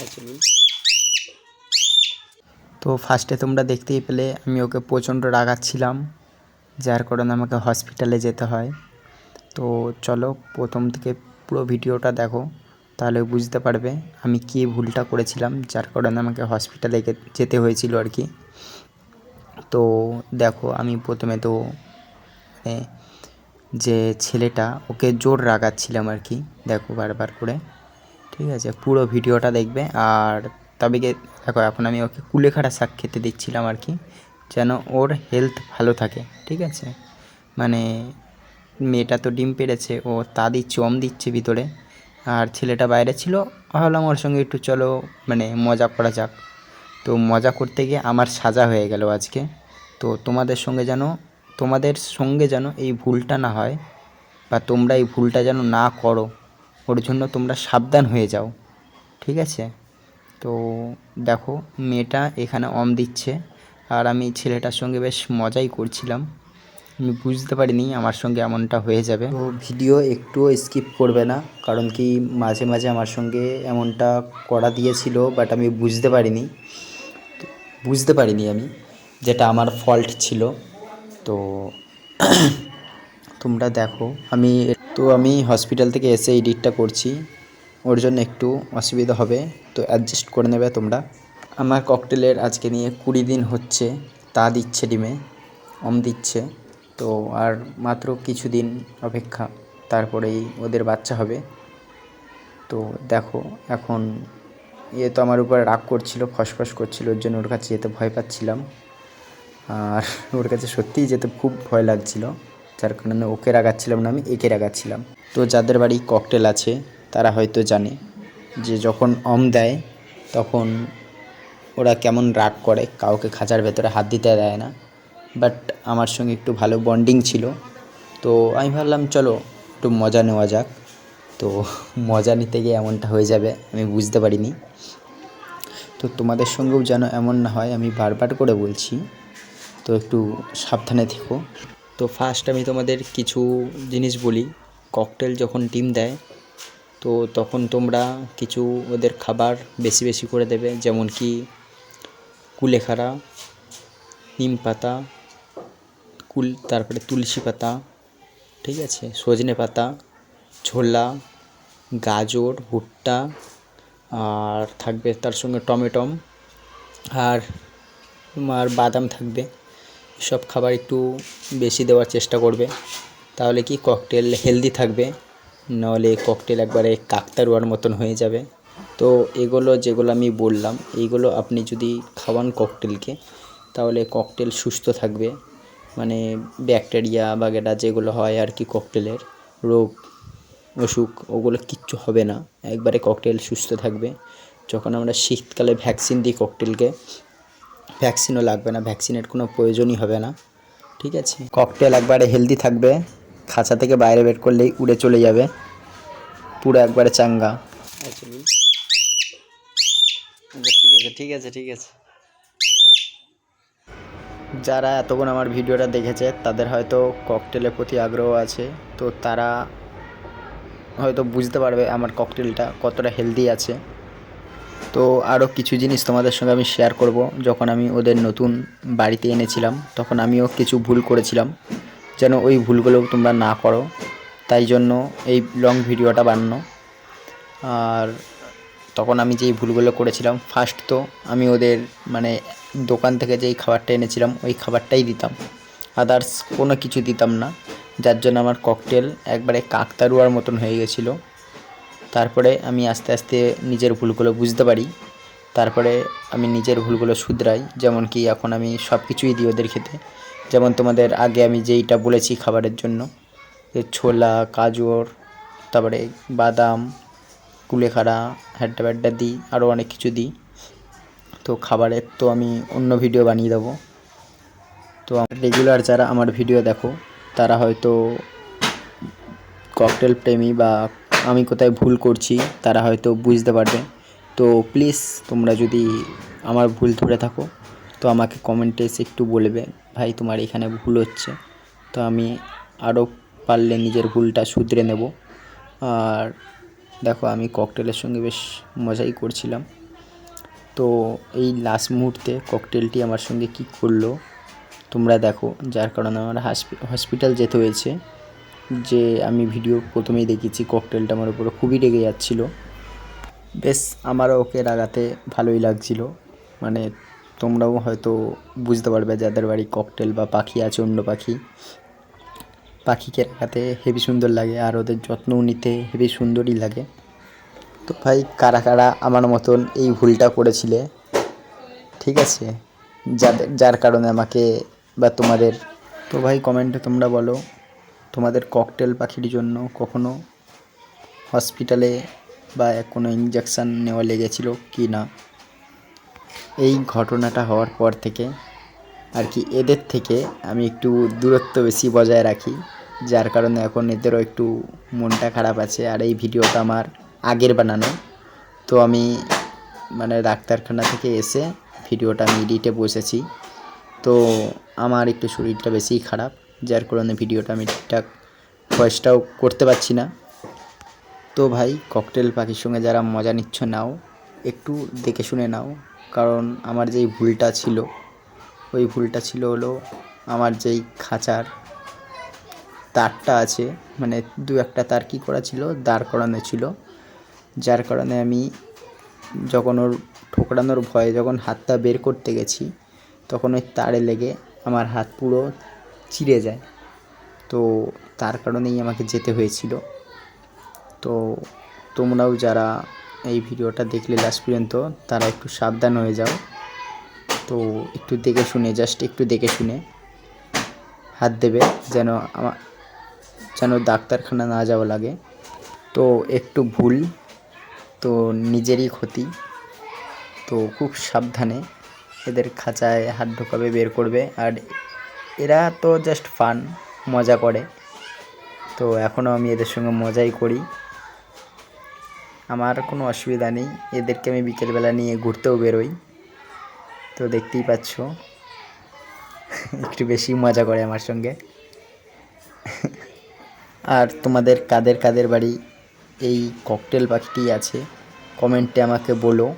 আচ্ছা। তো ফার্স্টে তোমরা দেখতেই পেলে, আমি ওকে প্রচণ্ড রাগাচ্ছিলাম, যার কারণে আমাকে হসপিটালে যেতে হয়। তো চলো, প্রথম থেকে পুরো ভিডিওটা দেখো, তাহলে বুঝতে পারবে আমি কী ভুলটা করেছিলাম, যার কারণে আমাকে হসপিটালে যেতে হয়েছিল আর কি। তো দেখো, আমি প্রথমে তো মানে যে ছেলেটা, ওকে জোর রাগাচ্ছিলাম আর কি, দেখো বারবার করে। ঠিক আছে, পুরো ভিডিওটা দেখবে। আর তবে গিয়ে দেখো, এখন আমি ওকে কুলেখাড়া শাক খেতে দিচ্ছিলাম আর কি, যেন ওর হেলথ ভালো থাকে, ঠিক আছে? মানে মেয়েটা তো ডিম পেড়েছে, ও তা দিচ্ছে অম দিচ্ছে ভিতরে। আর ছেলেটা বাইরে ছিল, ভাবলাম ওর সঙ্গে একটু চলো মানে মজা করা যাক। তো মজা করতে গিয়ে আমার সাজা হয়ে গেল আজকে। তো তোমাদের সঙ্গে যেন, তোমাদের সঙ্গে যেন এই ভুলটা না হয়, বা তোমরা এই ভুলটা যেন না করো। ওর জন্য তোমরা সাবধান হয়ে যাও। ঠিক আছে? তো দেখো, মেয়েটা এখানে অম দিচ্ছে। আর আমি ছেলেটার সঙ্গে বেশ মজাই করছিলাম। আমি বুঝতে পারিনি আমার সঙ্গে এমনটা হয়ে যাবে। তো ভিডিও একটুও স্কিপ করবে না, কারণ কি মাঝে মাঝে আমার সঙ্গে এমনটা করা দিয়েছিল, বাট আমি বুঝতে পারিনি। বুঝতে পারিনি আমি, যেটা আমার ফল্ট ছিল। তো তোমরা দেখো। আমি তো আমি হসপিটাল থেকে এসে এডিটটা করছি। ওর জন্য একটু অসুবিধা হবে, তো অ্যাডজাস্ট করে নেবে তোমরা। আমার ককটেলের আজকে নিয়ে কুড়ি দিন হচ্ছে, তা দিচ্ছে ডিমে অম দিচ্ছে। তো আর মাত্র কিছুদিন অপেক্ষা, তারপরেই ওদের বাচ্চা হবে। তো দেখো, এখন এ তো আমার উপর রাগ করছিল, ফসফস করছিল, ওর জন্য ওর কাছে যেতে ভয় পাচ্ছিলাম। আর ওর কাছে সত্যিই যেতে খুব ভয় লাগছিল। যার কারণে ওকে রাগাচ্ছিলাম না, আমি একে রাগাচ্ছিলাম। তো যাদের বাড়ি ককটেল আছে, তারা হয়তো জানে যে যখন অম দেয়, তখন ওরা কেমন রাগ করে, কাউকে খাঁচার ভেতরে হাত দিতে দেয় না। বাট আমার সঙ্গে একটু ভালো বন্ডিং ছিল। তো আমি ভাবলাম, চলো, একটু মজা নেওয়া যাক। তো মজা নিতে গিয়ে এমনটা হয়ে যাবে, আমি বুঝতে পারিনি। তো তোমাদের সঙ্গেও যেন এমন না হয়, আমি বারবার করে বলছি। তো একটু সাবধানে থেকো। তো ফার্স্ট আমি তোমাদের কিছু জিনিস বলি। ককটেল যখন ডিম দেয়, তো তখন তোমরা কিছু ওদের খাবার বেশি বেশি করে দেবে, যেমন কি কুলেখাড়া, নিম পাতা, কুল, তারপরে তুলসী পাতা, ঠিক আছে, সজনে পাতা, ছোলা, গাজর, ভুট্টা, আর থাকবে তার সঙ্গে টমেটম, আর আর বাদাম থাকবে। সব খাবার একটু বেশি দেওয়ার চেষ্টা করবে। তাহলে কি ককটেল হেলদি থাকবে? নাহলে ককটেল একবারে কাকতারুয়ার মতন হয়ে যাবে। তো এগুলো যেগুলো আমি বললাম, এইগুলো আপনি যদি খাওয়ান ককটেলকে তাহলে ককটেল সুস্থ থাকবে। মানে ব্যাকটেরিয়া বাগেরা যেগুলো হয় আর কি ককটেলের রোগ, অসুখ, ওগুলো কিচ্ছু হবে না। একবারে ককটেল সুস্থ থাকবে। যখন আমরা শীতকালে ভ্যাকসিন দিই ককটেলকে ভ্যাকসিনও লাগবে না ভ্যাকসিনের কোনো প্রয়োজনই হবে না, ঠিক আছে? ককটেল একবারে হেলদি থাকবে, খাঁচা থেকে বাইরে বের করলেই উড়ে চলে যাবে, পুরো একবারে চাঙ্গা। আচ্ছা আচ্ছা ঠিক আছে ঠিক আছে ঠিক আছে। যারা এতক্ষণ আমার ভিডিওটা দেখেছে, তাদের হয়তো ককটেলের প্রতি আগ্রহ আছে, তো তারা হয়তো বুঝতে পারবে আমার ককটেলটা কতটা হেলদি আছে। তো আরও কিছু জিনিস তোমাদের সঙ্গে আমি শেয়ার করব। যখন আমি ওদের নতুন বাড়িতে এনেছিলাম, তখন আমিও কিছু ভুল করেছিলাম। যেন ওই ভুলগুলো তোমরা না করো। তাই জন্য এই লং ভিডিওটা বানানো। আর তখন আমি যেই ভুলগুলো করেছিলাম ফার্স্ট তো আমি ওদের মানে দোকান থেকে যেই খাবারটা এনেছিলাম, ওই খাবারটাই দিতাম। আদার্স কোনো কিছু দিতাম না। যার জন্য আমার ককটেল একবারে কাকতারুয়ার মতন হয়ে গেছিল। তারপরে আমি আস্তে আস্তে নিজের ভুলগুলো বুঝতে পারি। তারপরে আমি নিজের ভুলগুলো শুধরাই, যেমন কি এখন আমি সব কিছুই দিই ওদের খেতে। যেমন তোমাদের আগে আমি যেইটা বলেছি খাবারের জন্য ছোলা, গাজর, তারপরে বাদাম, কুলেখাড়া, হ্যাড্ডা ব্যাড্ডা দিই, আরও অনেক কিছু দিই। তো খাবারের তো আমি অন্য ভিডিও বানিয়ে দেবো। তো রেগুলার যারা আমার ভিডিও দেখো, তারা হয়তো ককটেল প্রেমী বা আমি কোথায় ভুল করছি, তারা হয়তো বুঝতে পারবে। তো প্লিজ তোমরা যদি আমার ভুল ধরে থাকো, তো আমাকে কমেন্টে এসে একটু বলবে, ভাই, তোমার এখানে ভুল হচ্ছে। তো আমি আরও পারলে নিজের ভুলটা শুধরে নেব। আর দেখো, আমি ককটেলের সঙ্গে বেশ মজাই করছিলাম। তো এই লাস্ট মুহূর্তে ককটেলটি আমার সঙ্গে কি করল, তোমরা দেখো, যার কারণে আমার হসপিটাল যেতে হয়েছে। যে আমি ভিডিও প্রথমেই দেখেছি ককটেলটা আমার উপরে খুবই রেগে যাচ্ছিল। বেশ, আমারও ওকে রাগাতে ভালোই লাগছিল। মানে তোমরাও হয়তো বুঝতে পারবে যাদের বাড়ি ককটেল বা পাখি আছে, অন্য পাখি। পাখিকে রাখাতে হেবি সুন্দর লাগে আর ওদের যত্নও নিতে হেবি সুন্দরই লাগে। তো ভাই, কারা কারা আমার মতন এই ভুলটা করেছিলে? ঠিক আছে, যাদের, যার কারণে আমাকে বা তোমাদের। তো ভাই কমেন্টে তোমরা বলো। তোমাদের ককটেল পাখির জন্য কখনো হসপিটালে বা কোনো ইঞ্জেকশান নেওয়া লেগেছিল কি না? এই ঘটনাটা হওয়ার পর থেকে আর কি এদের থেকে আমি একটু দূরত্ব বেশি বজায় রাখি, যার কারণে এখন এদেরও একটু মনটা খারাপ আছে। আর এই ভিডিওটা আমার আগের বানানো। তো আমি মানে ডাক্তারখানা থেকে এসে ভিডিওটা আমি এডিটে বসেছি। তো আমার একটু শরীরটা বেশিই খারাপ। যার কারণে ভিডিওটা আমি ঠিকঠাক ভয়েসটাও করতে পারছি না। তো ভাই ককটেল পাখির সঙ্গে যারা মজা নিচ্ছ নাও, একটু দেখে শুনে নাও। কারণ আমার যেই ভুলটা ছিল, ওই ভুলটা ছিল হলো আমার যেই খাঁচার তারটা আছে মানে দু একটা তার কী করা ছিল, দাঁড় করানো ছিল। যার কারণে আমি যখন ওর ঠোকরানোর ভয়ে যখন হাতটা বের করতে গেছি, তখন ওই তারে লেগে আমার হাত পুরো চিড়ে যায়। তো তার কারণেই আমাকে যেতে হয়েছিল। তো তোমরাও যারা এই ভিডিওটা দেখলে লাস্ট পর্যন্ত, তারা একটু সাবধান হয়ে যাও। তো একটু দেখে শুনে জাস্ট একটু দেখে শুনে হাত দেবে যেন আমার যেন ডাক্তারখানা না যাওয়া লাগে। তো একটু ভুল, তো নিজেরই ক্ষতি। তো খুব সাবধানে এদের খাঁচায় হাত ঢোকাবে, বের করবে, আর এরা তো জাস্ট ফান মজা করে। তো এখনও আমি এদের সঙ্গে মজাই করি। আমার কোনো অসুবিধা নেই, এদেরকে আমি বিকেলবেলা নিয়ে ঘুরতেও বেরোই। তো দেখতেই পাচ্ছ, একটু বেশি মজা করে আমার সঙ্গে। আর তোমাদের কাদের কাদের বাড়ি এই ককটেল পাখিটি আছে কমেন্টে আমাকে বলো।